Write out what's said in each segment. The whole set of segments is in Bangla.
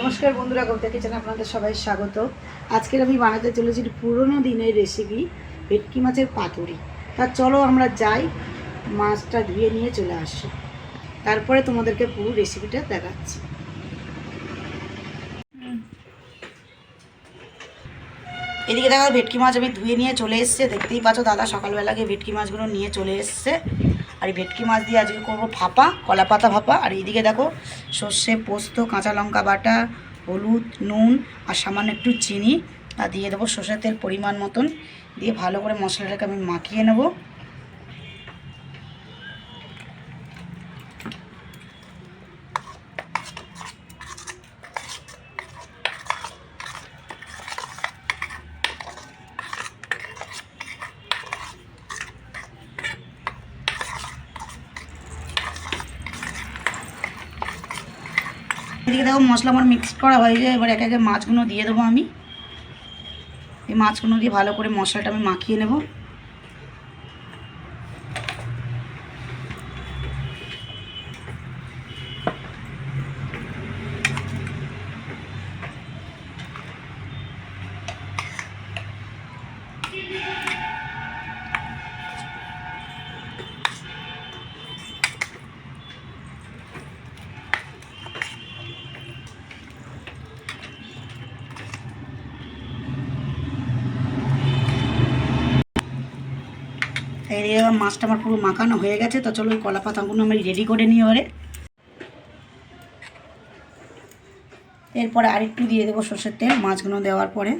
নমস্কার বন্ধুরা কবিতা কিচেনে আপনাদের সবাই স্বাগত। আজকের আমি বানাতে চলেছি পুরোনো দিনের রেসিপি ভেটকি মাছের পাতুরি। তা চলো আমরা যাই, মাছটা ধুয়ে নিয়ে চলে আসি। তারপরে তোমাদেরকে পুরো রেসিপিটা দেখাচ্ছি। এদিকে দেখো ভেটকি মাছ আমি ধুয়ে নিয়ে চলে এসছে। দেখতেই পাচ্ছ দাদা সকালবেলাকে ভেটকি মাছগুলো নিয়ে চলে এসছে। আর এই ভেটকি মাছ দিয়ে আজকে করব ভাপা, কলা পাতা ভাপা। আর এইদিকে দেখো, সর্ষে, পোস্ত, কাঁচা লঙ্কা বাটা, হলুদ, নুন আর সামান্য একটু চিনি। আর দিয়ে দেবো সর্ষের তেল পরিমাণ মতন। দিয়ে ভালো করে মশলাটাকে আমি মাখিয়ে নেব। এদিকে দেখো মশলা আমার মিক্স করা হয়ে যায়, এবার একে একে মাছগুলো দিয়ে দেবো আমি। এই মাছগুলো দিয়ে ভালো করে মশলাটা আমি মাখিয়ে নেব। এদিকে মাছটা আমার পুরো মাখানো হয়ে গেছে, তো চলো ওই কলা পাতাগুলো আমি রেডি করে নিই ওরে এরপরে আরেকটু দিয়ে দেবো সর্ষের তেল, মাছগুলো দেওয়ার পরে।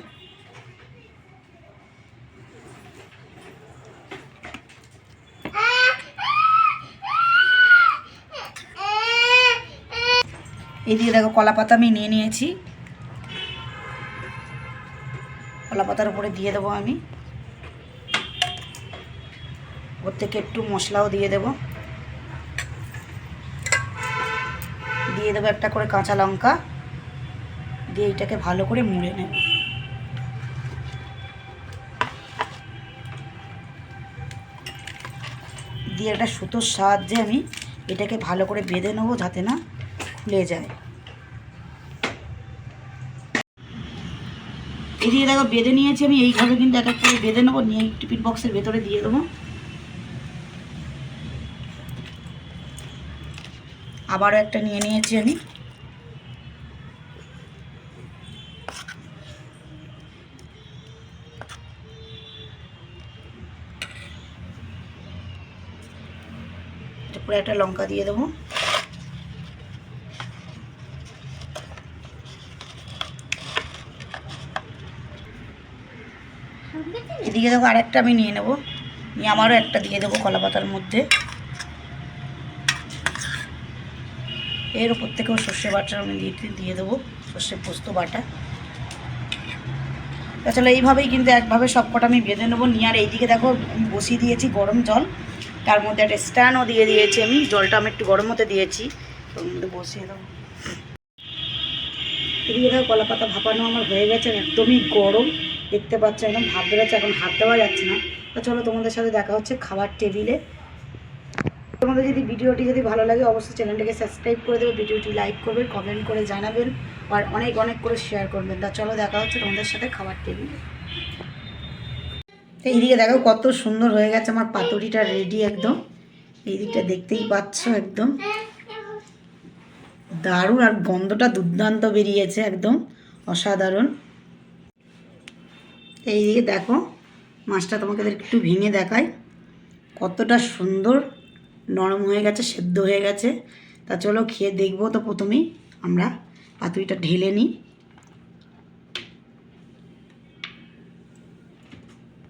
এদিকে দেখো কলা পাতা আমি নিয়ে নিয়েছি। কলা পাতার উপরে দিয়ে দেবো আমি। ওর থেকে একটু মশলাও দিয়ে দেব। দিয়ে দেবো একটা করে কাঁচা লঙ্কা। দিয়ে এটাকে ভালো করে মুড়ে নেব। দিয়ে একটা সুতোর সাহায্যে আমি এটাকে ভালো করে বেঁধে নেব যাতে না খুলে যায়। এদিকে দেখো বেঁধে নিয়েছি আমি, এইভাবে কিন্তু এক এক করে বেঁধে নেব। নিয়ে টিফিন বক্সের ভেতরে দিয়ে দেবো। আবারও একটা নিয়ে নিয়েছি আমি। পুরো একটা লঙ্কা দিয়ে দেবো। এদিকে দেখো আরেকটা আমি নিয়ে নেব। নিয়ে আমারও একটা দিয়ে দেবো কলা পাতার মধ্যে। এর উপর থেকেও সর্ষে বাটা আমি দিয়ে দিয়ে দেবো, সর্ষে পোস্ত বাটা। তাছাড়া এইভাবেই কিন্তু একভাবে সব কটা আমি বেঁধে নেব। নিয়ে আর এইদিকে দেখো, আমি বসিয়ে দিয়েছি গরম জল। তার মধ্যে একটা স্ট্যান্ডও দিয়ে দিয়েছি আমি, জলটা আমি একটু গরম হতে দিয়েছি। ওর মধ্যে বসিয়ে দেবো এদিকে দেখো কলা পাতা ভাপানো আমার হয়ে গেছে একদমই গরম। দেখতে পাচ্ছ একদম ভাত বেরোচ্ছে, এখন হাত দেওয়া যাচ্ছে না। তো চলো তোমাদের সাথে দেখা হচ্ছে খাবার টেবিলে। তোমাদের যদি ভিডিওটি যদি ভালো লাগে, অবশ্যই চ্যানেলটাকে সাবস্ক্রাইব করে দেবে, ভিডিওটি লাইক করবেন কমেন্ট করে জানাবেন, আর অনেক অনেক করে শেয়ার করবেন। তা চলো, দেখা হচ্ছে তোমাদের সাথে খাবার টেবিলে তো এইদিকে দেখো কত সুন্দর হয়ে গেছে আমার পাতুরিটা রেডি একদম। এই দিকটা দেখতেই পাচ্ছ একদম। দারুণ আর গন্ধটা দুর্দান্ত বেরিয়েছে একদম, অসাধারণ। এইদিকে দেখো, মাছটা তোমাকে একটু ভেঙে দেখায় কতটা সুন্দর নরম হয়ে গেছে, সেদ্ধ হয়ে গেছে। তা চলো খেয়ে দেখব তো প্রথমেই আমরা। পাতুরিটা ঢেলে নিই।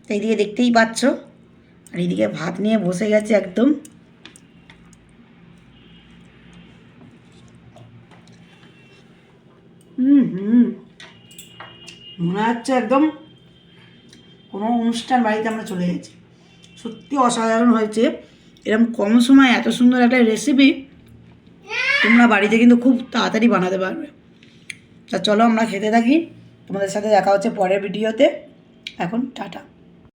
এইদিকে দেখতেই পাচ্ছ, আর এইদিকে ভাত নিয়ে বসে গেছে একদম। হুম হুম। মনে হচ্ছে একদম কোনো অনুষ্ঠান বাড়িতে আমরা চলে গেছি। সত্যি অসাধারণ হয়েছে। এরকম কম সময় এত সুন্দর একটা রেসিপি তোমরা বাড়িতে কিন্তু খুব তাড়াতাড়ি বানাতে পারবে। তা চলো আমরা খেতে থাকি। তোমাদের সাথে দেখা হচ্ছে পরের ভিডিওতে এখন টাটা।